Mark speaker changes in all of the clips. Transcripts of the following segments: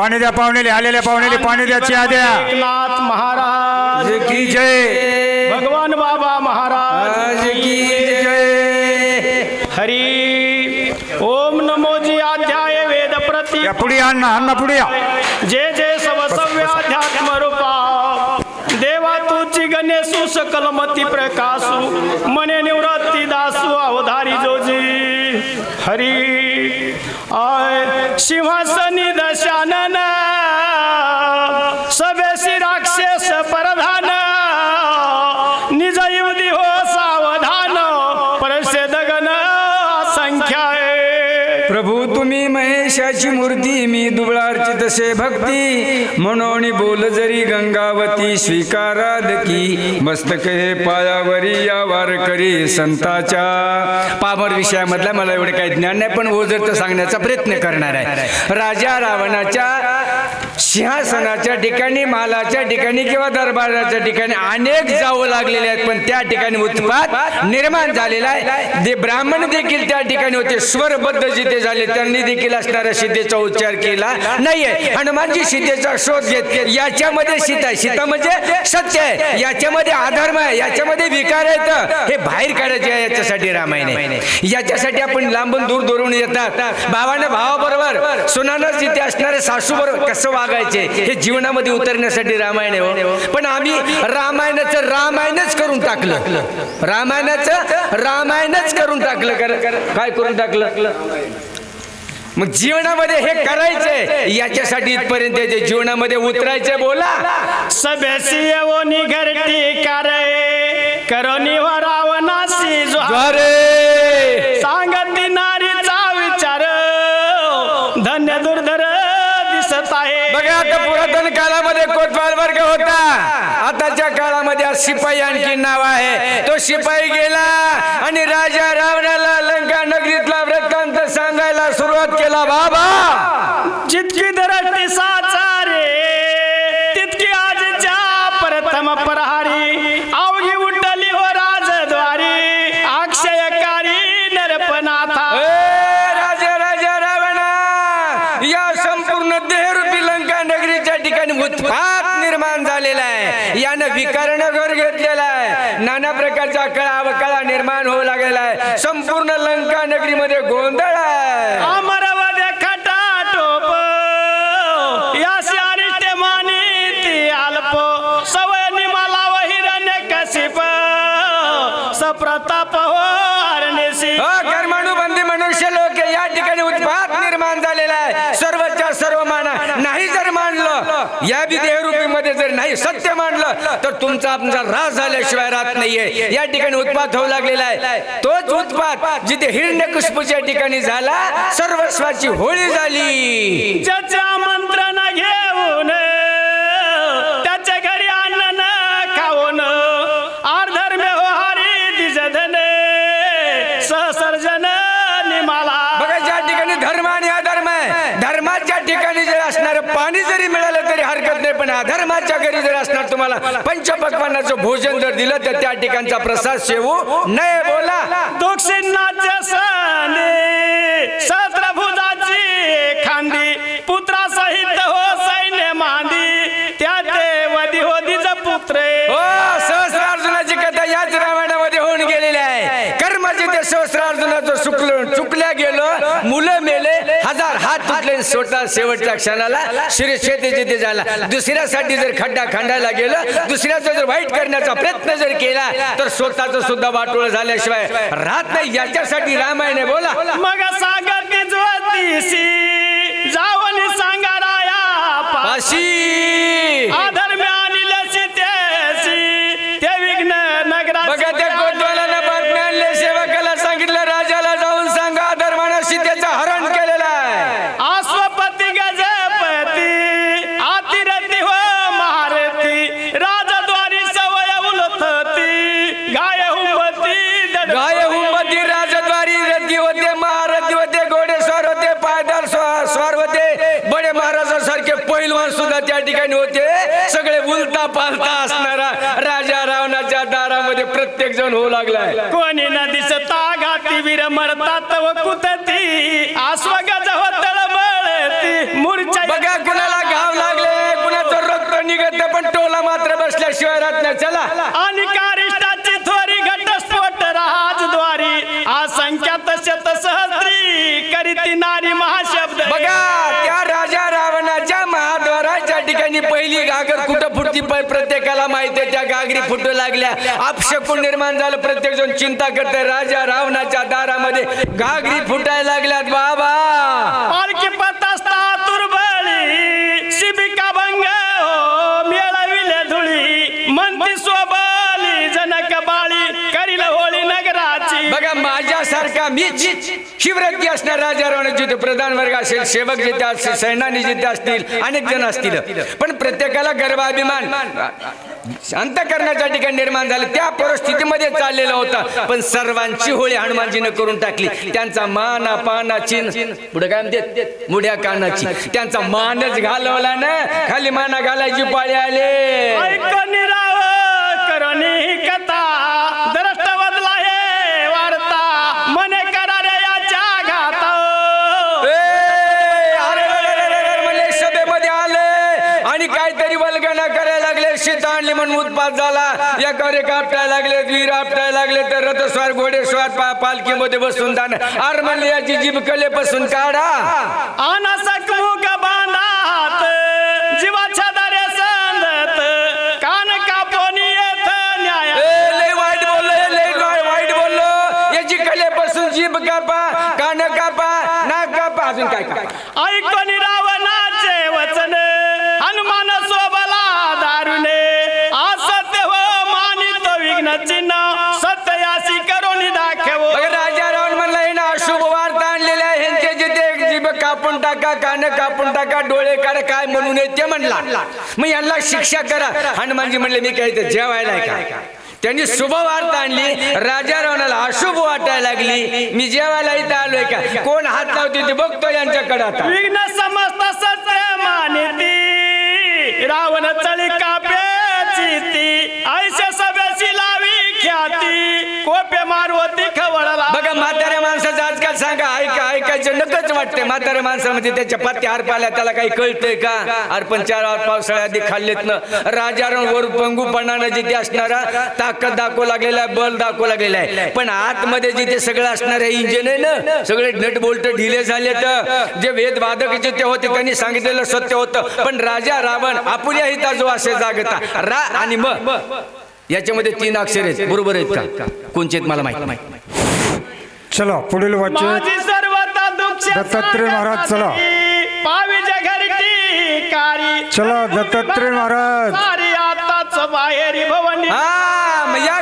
Speaker 1: पाणी द्या पाहुणेले आलेल्या पाहुणेले पाणी द्या चहा द्या.
Speaker 2: एकनाथ महाराज.
Speaker 1: की जय.
Speaker 2: भगवान बाबा महाराज.
Speaker 3: की जय.
Speaker 2: हरी. ओम नमो जी अध्याय वेद प्रती
Speaker 1: पुढे अण्णा अण्णा पुढे
Speaker 2: जे जे सवसव्य अध्यात्म रूपा. देवा तुची गणेशु सकलमती प्रकाशु. मने निवृत्ती हरी. आय सिंहासनी दशानन.
Speaker 3: प्रभू महेशाची मूर्ती मी दुबळारची तसे भक्ती. म्हणून बोल जरी गंगावती स्वीकाराद की. मस्तक हे पायावरी या वारकरी संताच्या पामर विषयामधला मला एवढे काही ज्ञान नाही पण हो ओझरचं सांगण्याचा प्रयत्न करणार आहे. राजा रावणाच्या सिंहासनाच्या ठिकाणी मालाच्या ठिकाणी किंवा दरबाराच्या ठिकाणी अनेक जाऊ लागलेले आहेत पण त्या ठिकाणी उत्पाद निर्माण झालेला आहे. जे ब्राह्मण देखील त्या ठिकाणी होते स्वरबद्ध जिथे झाले त्यांनी देखील असणाऱ्या सीतेचा उच्चार केला नाहीये. हनुमानजी सीतेचा शोध घेत याच्यामध्ये सीता आहे. सीता म्हणजे सत्य आहे. याच्यामध्ये अधर्म आहे. याच्यामध्ये विकार आहेत. हे बाहेर काढायचे आहे याच्यासाठी रामायण. याच्यासाठी आपण लांबून दूर दुरून येतात. भावानं भावाबरोबर सुनानं जिथे असणारे सासू बरोबर कसं वागायचे हे जीवनामध्ये उतरण्यासाठी रामायण आहे हो. पण आम्ही रामायणाचं रामायणच करून टाकलं. रामायणाचं रामायणच करून टाकलं. कर काय करून टाकलं? मग जीवनामध्ये हे करायचंय. याच्यासाठी इथपर्यंत येते जीवनामध्ये उतरायचंय बोला.
Speaker 2: सभ्यासी घरटी करे करोनी व रावणासी
Speaker 3: होता. आताच्या काळामध्ये आज शिपाई आणखी नाव आहे. तो शिपाई गेला आणि राजा रावणाला लंका नगरीतला वृत्तांत सांगायला सुरुवात केला. बाबा! झालेला आहे. यानं विकारण घर घेतलेला आहे. नाना प्रकारचा कळा अवकळा निर्माण होऊ लागलेला आहे. संपूर्ण लंका नगरीमध्ये गोंधळ आहे.
Speaker 2: सप्रताप हो
Speaker 3: हो, कर्मानुबंधी मनुष्य लोक या ठिकाणी उत्पात निर्माण झालेला आहे. सर्व नाही जर मानलं या विदेहरूपी मध्ये जर नाही सत्य मानलं तर तुमचा आमचा रास झाल्याशिवाय राहत नाहीये. या ठिकाणी उत्पात होऊ लागलेला आहे. तोच उत्पात जिथे हिरण्यकुष्पूच्या ठिकाणी झाला सर्वस्वाची होळी झाली. पण अधर्माच्या घरी जर असणार तुम्हाला पंचपक्वानाचं भोजन जर दिलं तर त्या ठिकाणचा प्रसाद सेवू नये बोला.
Speaker 2: दोक्षिणाचे सने सहस्रभुजाची खांदी
Speaker 3: तुटले सोटा शेवटच्या क्षणाला शिरशेती जिथे झाला. दुसऱ्यासाठी जर खड्डा खंडायला गेलं दुसऱ्याचा जर वाईट करण्याचा प्रयत्न जर केला तर स्वतःच सुद्धा वाटोळ झाल्याशिवाय राहत नाही. याच्यासाठी रामायण बोला.
Speaker 2: मग ज्योतिषी जावनी सांगा राया
Speaker 3: पाशी. सुद्धा त्या ठिकाणी होते. सगळे उलता पालता असणारा राजा रावणाच्या दारामध्ये प्रत्येक जण होऊ लागलाय.
Speaker 2: कोणी ना दिसता घाती वीर मरतात व कुतती आस्वगा ठिकाणी पहिली
Speaker 3: गागर कुठं फुटती पण प्रत्येकाला माहिती त्या गागरी फुटू लागल्या. अपशकून निर्माण झालं प्रत्येक जण चिंता करते राजा रावणाच्या दारामध्ये गागरी फुटायला लागल्यात बाबा! मीच. शिवरत्ती असणार राजा रावण जिथे प्रधान वर्ग असेल सेवक जिथे असतील सैनानी जिथे असतील अनेक जण असतील. पण प्रत्येकाला गर्भाभिमान शांत करण्याच्या ठिकाणी निर्माण झालं. त्या परिस्थितीमध्ये चाललेला होता. पण सर्वांची होळी हनुमानजीनं करून टाकली. त्यांचा माना पाना चिन पुढे काय म्हणते मुढ्या कानाची. त्यांचा मानच घालवला ना. खाली माना घालायची पाळी आले. वल्गना करायला लागले शीत आणली म्हणून उत्पात झाला. एकावर एक आपटायला लागले वीर आपटायला लागले तर रथस्वार घोडेस्वार पा पालखीमध्ये बसून जाणं. अरे म्हणले याची जीभ कलेपासून काढा.
Speaker 2: अनसक मुग बांधात जीवाच्या दारे कान कापोनी येत न्याय
Speaker 3: ए, लय वाईट बोललो लय वाई- वाईट बोललो. याची कलेपासून जीभ कापा कान कापा नाक कापा. अजून काय काय टाका कान कापून टाका डोळे काढा काय म्हणून येते म्हणला. मग यांना शिक्षा करा. हनुमानजी म्हणले मी काय इथं जेवायला का? त्यांनी शुभ वार्ता आणली. राजा रावणाला अशुभ वाटायला लागली. मी जेवायला इथं आलोय का? कोण हात लावते ते बघतो यांच्याकडे आता.
Speaker 2: विघ्न समस्त सत्य मानिती. रावण चळी काप्याची ती. ऐसे
Speaker 3: ऐकायचं नकच वाटतंय म्हाताऱ्या माणसामध्ये त्याच्या पत्ते हार पाल्या त्याला काही कळतंय का? अर्पण चार वार पावसाळ्या आधी खाल्लेत ना. राजाराम वर पंगूपणानं जिथे असणारा ताकद दाखवू लागलेला आहे बल दाखवू लागलेला आहे. पण आतमध्ये जिथे सगळं असणार आहे इंजिन आहे ना सगळे नट बोल्ट ढिले झाले तर जे वेद वादक जिथे होते त्यांनी सांगितलेलं सत्य होतं. पण राजा रावण आपुल्या हिता जो असे जागता. रा आणि म. याच्यामध्ये तीन अक्षर आहेत. बरोबर आहेत का? कोणचे मला माहिती नाही.
Speaker 1: चला पुढील
Speaker 2: दुःख
Speaker 1: दत्तात्रय महाराज, चला.
Speaker 2: पावीच्या घरटी कारी
Speaker 1: चला दत्तात्रय महाराज
Speaker 2: सारी आताच बाहेरी भवनी
Speaker 3: हा मग या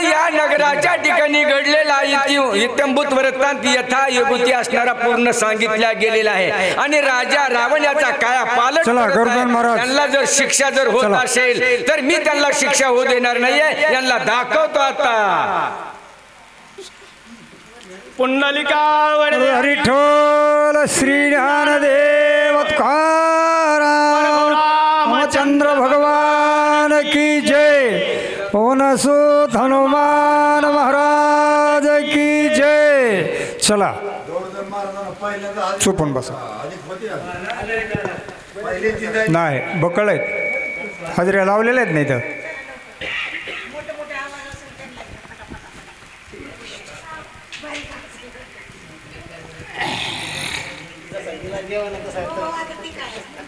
Speaker 3: या नगराच्या ठिकाणी घडलेला इति- इत्यंभूत वृत्तांत यथा योगुती असणारा पूर्ण सांगितल्या गेलेला आहे आणि राजा रावण याचा काया पालट.
Speaker 1: महाराज.
Speaker 3: त्यांना जर शिक्षा जर होत. असेल तर मी त्यांना शिक्षा होऊ देणार नाहीये यांना दाखवतो आता
Speaker 2: पुंडलिका
Speaker 1: हरिठोल श्री ज्ञानदेव रामचंद्र भगवान की जय। ओनसूत हनुमान महाराज की जय। चला। चुपून बसा। नाही बकळ आहेत हजऱ्या लावलेल्या आहेत नाही तर.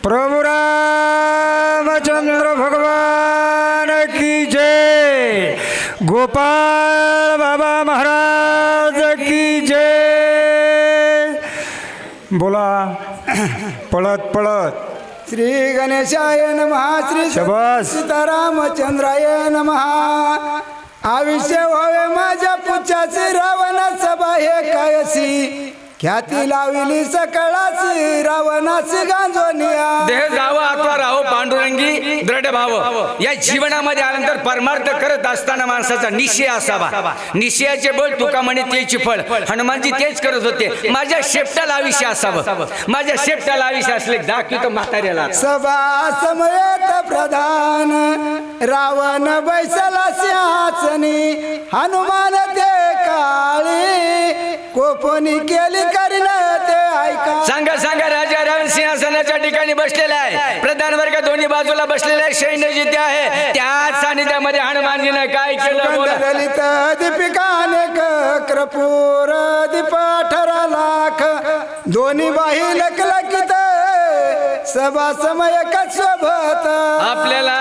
Speaker 1: प्रभु रामचंद्र भगवान की जय। गोपाल बाबा महाराज की जय। बोला। पळत पळत।
Speaker 4: श्री गणेशाय नमः श्री. सीतारामचंद्राय नमः। आयुष्य व्हावे माझ्या पुच्छाचे रावणाचा बाहे कायसी। ख्याती लाविली सकळाची रावणाची गांजोनिया
Speaker 3: देह जावं अथवा राहो पांडुरंगी दृढ भाव या जीवनामध्ये आल्यानंतर परमार्थ करत असताना माणसाचा निश्चय असावा. निश्चयाचे बळ तुका म्हणे तेच फळ. हनुमानजी तेच करत होते. माझ्या शेपटाला आयुष्य असावं. माझ्या शेपटाला आयुष्य असले दाखवितो म्हाताऱ्याला.
Speaker 4: सभा समयत प्रधान रावण बैसला सिंहासनी. हनुमान कोपनी केली ते ऐका.
Speaker 3: सांगा सांगा राजा राम सिंहासनाच्या ठिकाणी बसलेला आहे. प्रधान वर्ग दोन्ही बाजूला बसलेला आहे. सैन्य जिथे आहे. त्याच सानिध्यामध्ये हनुमानजीनं काय केलं बोला.
Speaker 4: दलित दीपिकाने कृपूर दीप अठरा लाख. दोन्ही बाही लकलकित सभा समय सोबत
Speaker 3: आपल्याला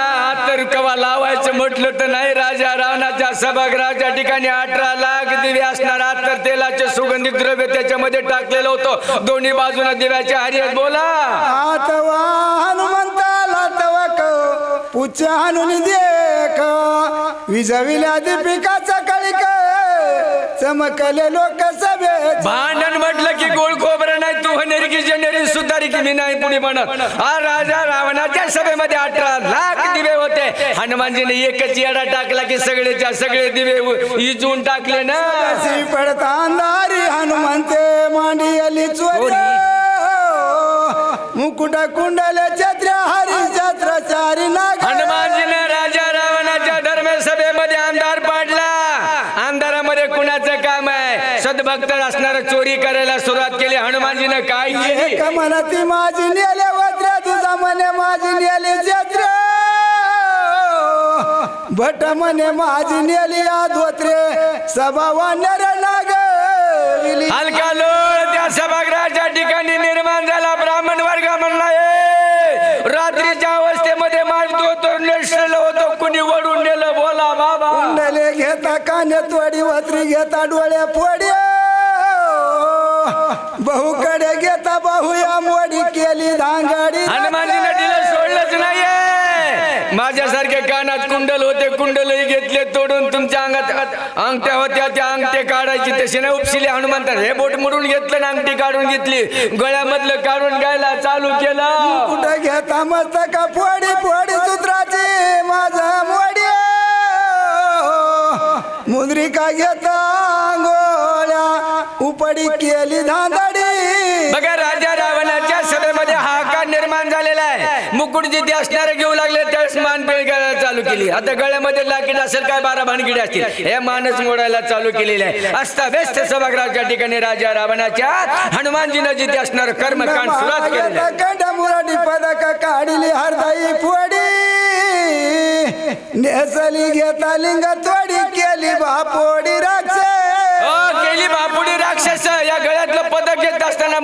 Speaker 3: तर कवा लावायचं म्हटलं तर नाही राजा रावणाच्या सभागृहाच्या ठिकाणी अठरा लाख दिवे असणार. तर तेलाचे सुगंधित द्रव्य त्याच्यामध्ये टाकलेलं होतं. दोन्ही बाजूला दिव्याचे हरियत बोला.
Speaker 4: आतवा हनुमंताला तवा क पुच्छ हाणून देख विजविल्या दीपिकाचा कळिक चमकले लोक सभेत
Speaker 3: भांडण म्हटलं की गोळ खोबरं नाही तू हनेरी की जनेरी सुतारी की मी नाही पुढे म्हणत? हा राजा रावणाच्या सभेमध्ये अठरा लाख दिवे होते. हनुमानजीने एकच येडा टाकला की सगळेच्या सगळे दिवे इजून टाकले ना.
Speaker 4: अशी पडता अंधारी हनुमंते मांडी अली चोरी. मुकुट कुंडले छत्र्या हरी छत्रचारी नाग.
Speaker 3: हनुमानजीने राजा रावणाच्या धर्मसभेमध्ये अंधार पाडला. अंधारामध्ये कुणाचं काम आहे? सद्भक्त असणार चोरी करायला सुरुवात केली. हनुमानजीने काय केली
Speaker 4: एक म्हणती माझी नेले वज्र तुझा म्हणे माझी नेली छत्र भट म्हणे माझी नेली आधोत्रे सभा वानर नाग विली
Speaker 3: हलका लोळ त्या सभागृहाच्या ठिकाणी निर्माण झाला ब्राह्मण वर्ग म्हणला "ए, रात्रीच्या अवस्थेमध्ये मारतो तो नष्टलं होतो कुणी वडून नेलं बोला बाबा.
Speaker 4: कुंडले घेता काने तोडी वत्री घेता डोळे फोडी बहुकडे घेता बाहुया मोडी केली धांगडी.
Speaker 3: हनुमानजीने दिलं सोडलंच नाहीये. माझ्यासारखे कानात कुंडल होते कुंडलही घेतले तोडून तुमच्या अंगात अंगठ्या होत्या त्या अंगठे काढायची तशी नाही. उपशिले हनुमंत हे बोट मोडून घेतलं ना अंगठी काढून घेतली. गळ्यामधलं काढून घ्यायला चालू केलं.
Speaker 4: कुठं घेता मस्तका फोडी फोडी सूत्राची? माझा मोडी. मुद्रिका घेता गोळ्या उपडी केली धांदडी
Speaker 3: मुकुट जिथे असणारे घेऊ लागले त्यावेळेस मान पिळगायला चालू केली. आता गळ्यामध्ये लाकीट असेल काय बारा भानगिडी असतील? हे मानच मोडायला चालू केलेले आहे. असता व्यस्त सभागृहाच्या ठिकाणी राजा रावणाच्या हनुमानजीनं जिथे असणार कर्मकांड सुरुवात
Speaker 4: मुराडी पदक काढली हरदाई फोडी नेसली घेता लिंग तोडी केली बापोडी राक्ष
Speaker 3: ओ, केली बापुडी गळ्यातलं पदक घेत असताना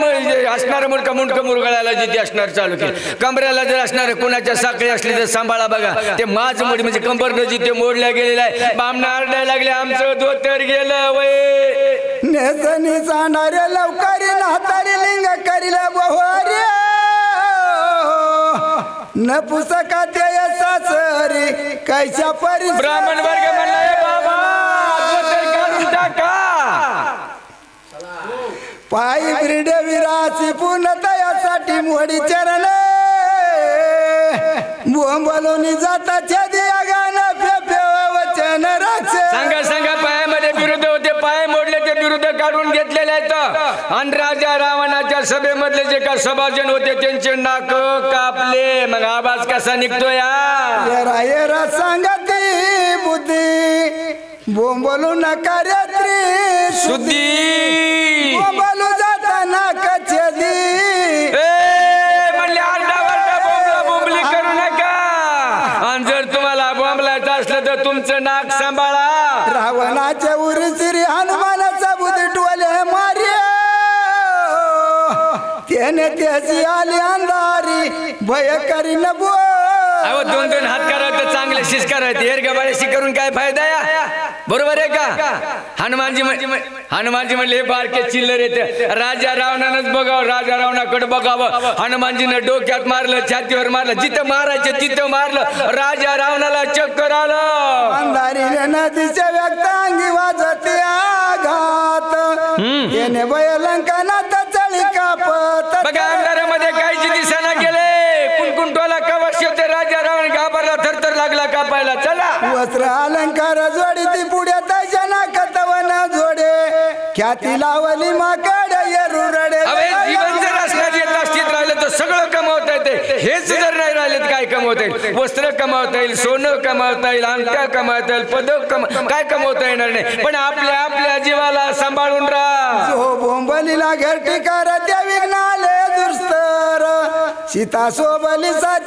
Speaker 3: असणार मुलका मुंडक मुरगळाला जिथे असणार चालू केलं. कमऱ्याला जर असणार कुणाच्या साखळी असली तर सांभाळा बघा. ते माझ मोडी म्हणजे कंबर जिथे मोडल्या गेलेला आहे. बामणा आरडायला लागले आमचं धोतर गेलं वय.
Speaker 4: नेसनी जाणारे लवकरी नातारी लिंग करीला बहोरी न पुसका ते सासरी कैच्या परी
Speaker 3: ब्राह्मण वर्ग म्हणला "ए बाबा धोतर काढून टाका
Speaker 4: पायी ब्रीड विराची पूर्णतयासाठी मोडी चरण. बोंबलोनी जाता छेदी गाणं फेफे वचन राक्ष
Speaker 3: सांगा सांगा पायामध्ये विरुद्ध होते पाय मोडले ते विरुद्ध काढून घेतलेले आहेत. आणि राजा रावणाच्या सभेमधले जे का सभाजन होते त्यांचे नाक कापले. मग आवाज कसा?
Speaker 4: येरा येरा सांगती बुद्धी. बोंबलू नका रेत्री.
Speaker 3: शुद्धी.
Speaker 4: त्याची आली अंधारी भय करी न बो.
Speaker 3: अहो दोन दोन हात करावं चांगले शिस करायचे करून काय फायदा या? बरोबर आहे का? हनुमानजी हनुमानजी म्हणले हे बारके चिल्लर येते राजा रावणानंच बघावं राजा रावणाकडे बघावं. हनुमानजीनं डोक्यात मारलं छातीवर मारलं जिथं मारायचं तिथं मारलं. राजा रावणाला चक्कर आलं.
Speaker 4: नदीच्या व्यक्तांगी वाजते आघात. त्याने भयलंकनात चळी कापत
Speaker 3: बघा अंधारामध्ये काहीच दिसाना गेले. कुणकुण टोला कवश होते राजा रावण घाबरला थरथर लागला कापायला. चला.
Speaker 4: वस्त्र अलंकार जोडी ती पुढे त्याच्या नाकतवन जोडे. ख्याती लावली माकड येरुरडे
Speaker 3: अवे जीवन जर असण्यात येत असतीत राहिलं तर सगळं कमावता येते. हेच जर नाही राहिले तर काय कमवता येईल? वस्त्र कमावता येईल सोनं कमावता येईल अंगठ्या कमावता येईल पदक कमा काय कमवता येणार नाही? पण आपल्या आपल्या जीवाला सांभाळून राहा.
Speaker 4: जो बोंबलीला घर दुस्तर सीता सोबलीचा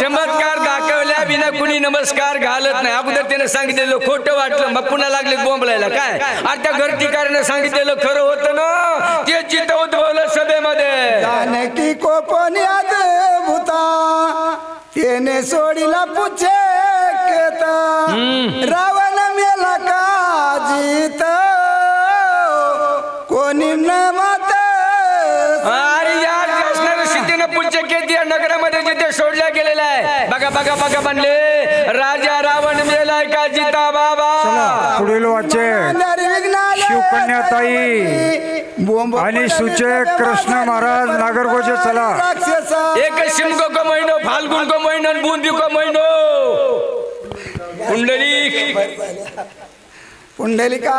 Speaker 3: चमत्कार दाखवल्या विना कुणी नमस्कार घालत नाही. अगोदर त्याने सांगितलेलं खोटं वाटलं. मग पुन्हा लागले बोंबलायला. काय? आता घर ठिकाणी सांगितलेलं खरं होतं ना? ते चित्त उद्भवलं सभेमध्ये.
Speaker 4: त्याने सोडीला पुछे केता.
Speaker 3: बघा बघा म्हणले राजा रावण मेलाय का जिता बाबा?
Speaker 1: पुढील वाचन शिवकन्याताई आणि सूचक कृष्ण महाराज नागरगोजे चला.
Speaker 3: एक शिमगो को महिनो फाल्गुन को महिनो बुंदी को महिनो. कुंडली
Speaker 4: पुंडलिका.